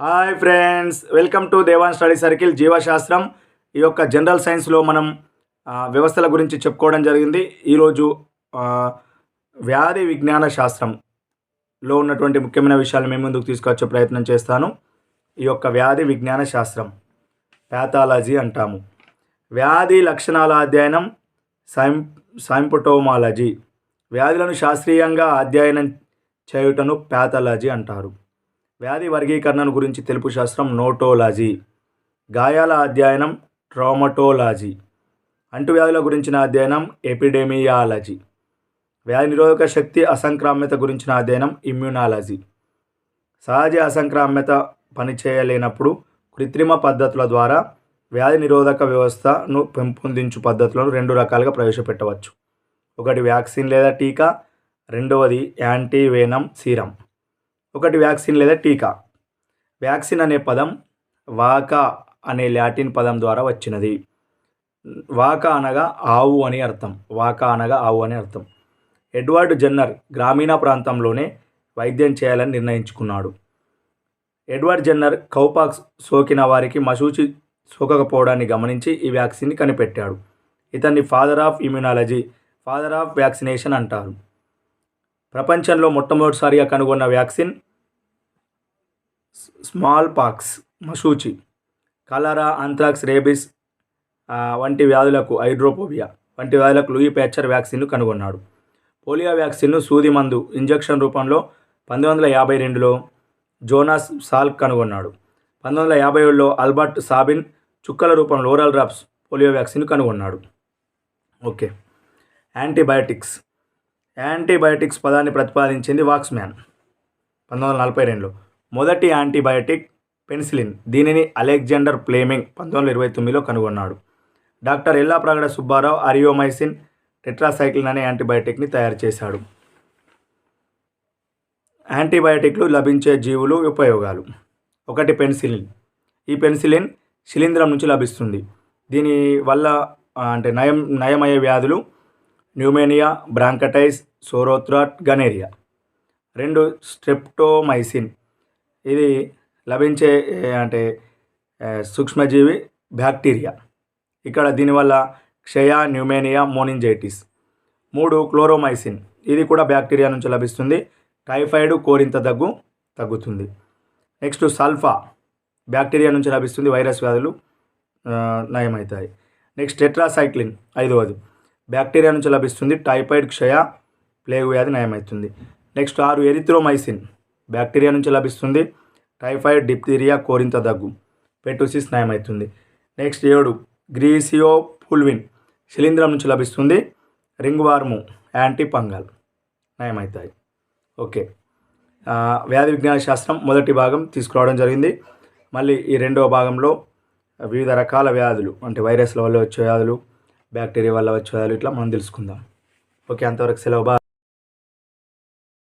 Hi friends welcome to Devan study circle జీవశాస్త్రం ఈ యొక్క జనరల్ సైన్స్లో మనం వ్యవస్థల గురించి చెప్పుకోవడం జరిగింది. ఈరోజు వ్యాధి విజ్ఞాన శాస్త్రంలో ఉన్నటువంటి ముఖ్యమైన విషయాలు మేము ముందుకు తీసుకొచ్చే ప్రయత్నం చేస్తాను. ఈ యొక్క వ్యాధి విజ్ఞాన శాస్త్రం ప్యాథాలజీ అంటాము. వ్యాధి లక్షణాల అధ్యయనం సైం సైంపటోమాలజీ వ్యాధులను శాస్త్రీయంగా అధ్యయనం చేయుటను ప్యాథాలజీ అంటారు. వ్యాధి వర్గీకరణను గురించి తెలుపు శాస్త్రం నోటోలాజీ. గాయాల అధ్యయనం ట్రామటోలాజీ. అంటువ్యాధుల గురించిన అధ్యయనం ఎపిడెమియాలజీ. వ్యాధి నిరోధక శక్తి అసంక్రామ్యత గురించిన అధ్యయనం ఇమ్యూనాలజీ. సహజ అసంక్రామ్యత పనిచేయలేనప్పుడు కృత్రిమ పద్ధతుల ద్వారా వ్యాధి నిరోధక వ్యవస్థను పెంపొందించు పద్ధతులను రెండు రకాలుగా ప్రవేశపెట్టవచ్చు. ఒకటి వ్యాక్సిన్ లేదా టీకా రెండవది యాంటీవేనం సీరం. ఒకటి వ్యాక్సిన్ లేదా టీకా. వ్యాక్సిన్ అనే పదం వాకా అనే లాటిన్ పదం ద్వారా వచ్చినది. వాకా అనగా ఆవు అని అర్థం. వాకా అనగా ఆవు అని అర్థం. ఎడ్వర్డ్ జన్నర్ గ్రామీణ ప్రాంతంలోనే వైద్యం చేయాలని నిర్ణయించుకున్నాడు. ఎడ్వర్డ్ జన్నర్ కౌపాక్స్ సోకిన వారికి మసూచి సోకకపోవడాన్ని గమనించి ఈ వ్యాక్సిన్ని కనిపెట్టాడు. ఇతన్ని father of immunology father of vaccination అంటారు. ప్రపంచంలో మొట్టమొదటిసారిగా కనుగొన్న వ్యాక్సిన్ స్మాల్ పాక్స్ మసూచి కలరా ఆంథ్రాక్స్ రేబిస్ వంటి వ్యాధులకు హైడ్రోపోబియా వంటి వ్యాధులకు లూయి ప్యాచర్ వ్యాక్సిన్ను కనుగొన్నాడు. పోలియో వ్యాక్సిన్ను సూది మందు ఇంజెక్షన్ రూపంలో పంతొమ్మిది వందల యాభై రెండులో జోనాస్ సాల్క్ కనుగొన్నాడు. పంతొమ్మిది వందల యాభై ఏడులో ఆల్బర్ట్ సాబిన్ చుక్కల రూపంలో ఓరల్ డ్రాప్స్ పోలియో వ్యాక్సిన్ కనుగొన్నాడు. ఓకే. యాంటీబయాటిక్స్. యాంటీబయాటిక్స్ పదాన్ని ప్రతిపాదించింది వాక్స్మ్యాన్. పంతొమ్మిది వందల నలభై రెండులో మొదటి యాంటీబయాటిక్ పెన్సిలిన్. దీనిని అలెగ్జాండర్ ప్లేమింగ్ పంతొమ్మిది వందల ఇరవై తొమ్మిదిలో కనుగొన్నాడు. Doctor Yellapragada Subbarao aureomycin tetracycline అనే యాంటీబయాటిక్ని తయారు చేశాడు. యాంటీబయాటిక్లు లభించే జీవులు ఉపయోగాలు. ఒకటి పెన్సిలిన్. ఈ పెన్సిలిన్ శిలీంధ్రం నుంచి లభిస్తుంది. దీని వల్ల అంటే నయం నయమయ్యే వ్యాధులు న్యూమేనియా బ్రాంకటైస్ సోరోథ్రాట్ గనేరియా. రెండు స్ట్రెప్టోమైసిన్. ఇది లభించే అంటే సూక్ష్మజీవి బ్యాక్టీరియా. ఇక్కడ దీనివల్ల క్షయ న్యూమేనియా మోనింజైటిస్. మూడు క్లోరోమైసిన్. ఇది కూడా బ్యాక్టీరియా నుంచి లభిస్తుంది. టైఫాయిడ్ కోరింత దగ్గు తగ్గుతుంది. Next sulpha. బ్యాక్టీరియా నుంచి లభిస్తుంది వైరస్ వ్యాధులు నయమవుతాయి. నెక్స్ట్ టెట్రాసైక్లిన్ ఐదవది. బ్యాక్టీరియా నుంచి లభిస్తుంది టైఫాయిడ్ క్షయ ప్లేగు వ్యాధి నయమవుతుంది. నెక్స్ట్ ఆరు ఎరిథ్రోమైసిన్. బ్యాక్టీరియా నుంచి లభిస్తుంది టైఫాయిడ్ డిప్తీరియా కోరింత దగ్గు పెటోసిస్ నయమవుతుంది. నెక్స్ట్ ఏడు గ్రీసియో పుల్విన్ శిలీంధ్రం నుంచి లభిస్తుంది రింగ్ వార్ము యాంటీ పంగల్ నయమవుతాయి. ఓకే. వ్యాధి విజ్ఞాన శాస్త్రం మొదటి భాగం తీసుకురావడం జరిగింది. మళ్ళీ ఈ రెండవ భాగంలో వివిధ రకాల వ్యాధులు అంటే వైరస్ల వల్ల వచ్చే వ్యాధులు బ్యాక్టీరియా వల్ల వచ్చే వ్యాధులు ఇట్లా మనం తెలుసుకుందాం. ఓకే అంతవరకు సెలవు బాయ్.